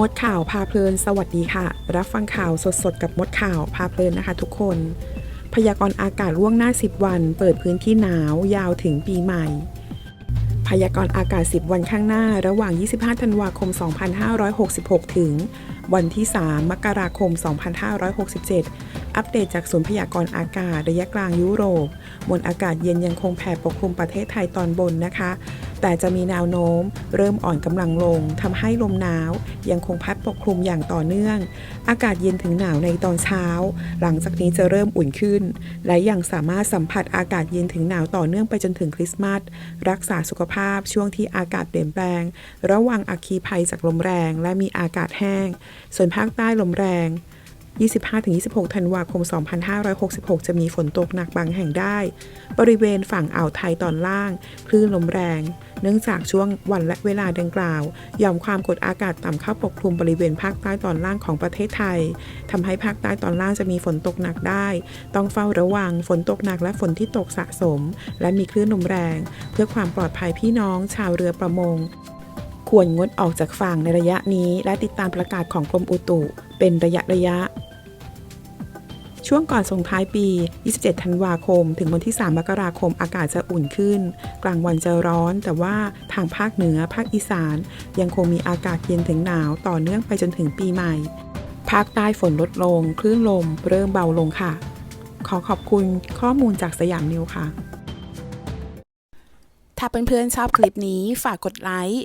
มดข่าวพาเพลิน สวัสดีค่ะ รับฟังข่าวสดๆ กับมดข่าวพาเพลินนะคะทุกคน พยากรณ์อากาศล่วงหน้า 10 วัน เปิดพื้นที่หนาวยาวถึงปีใหม่ พยากรณ์อากาศ 10 วันข้างหน้า ระหว่าง 25 ธันวาคม 2566 ถึงวันที่ 3 มกราคม 2567 อัปเดตจากศูนย์พยากรณ์อากาศระยะกลางยุโรป มวลอากาศเย็นยังคงแผ่ปกคลุมประเทศไทยตอนบนนะคะ แต่จะมีแนวโน้ม เริ่มอ่อนกำลังลงทำให้ลมหนาว ยังคงพัดปกคลุมอย่างต่อเนื่อง อากาศเย็นถึงหนาวในตอนเช้า หลังจากนี้จะเริ่มอุ่นขึ้น และยังสามารถสัมผัสอากาศเย็นถึงหนาวต่อเนื่องไปจนถึงคริสต์มาสรักษาสุขภาพช่วงที่อากาศเปลี่ยนแปลง ระวังอัคคีภัยจากลมแรง และมีอากาศแห้งส่วนภาคใต้ลมแรง 25-26 ธันวาคม 2566 จะมีฝนตกหนักบางแห่งได้ บริเวณฝั่งอ่าวไทยตอนล่าง คลื่นลมแรง เนื่องจากช่วงวันและเวลาดังกล่าว ยอมความกดอากาศต่ำเข้าปกคลุมบริเวณภาคใต้ตอนล่างของประเทศไทยทำให้ภาคใต้ตอนล่างจะมีฝนตกหนักได้ ต้องเฝ้าระวังฝนตกหนักและฝนที่ตกสะสม และมีคลื่นลมแรง เพื่อความปลอดภัยพี่น้องชาวเรือประมง ควรงดออกจากฝั่งในระยะนี้ และติดตามประกาศของกรมอุตุเป็นระยะระยะ ช่วงก่อนส่งท้ายปี 27 ธันวาคม ถึงวันที่ 3 มกราคมอากาศจะอุ่นขึ้น กลางวันจะร้อน แต่ว่าทางภาคเหนือ ภาคอีสาน ยังคงมีอากาศเย็นถึงหนาวต่อเนื่องไปจนถึงปีใหม่ ภาคใต้ฝนลดลง คลื่นลม เริ่มเบาลงค่ะ ขอขอบคุณข้อมูลจากสยามนิวค่ะ ถ้าเพื่อนๆชอบคลิปนี้ฝากกดไลค์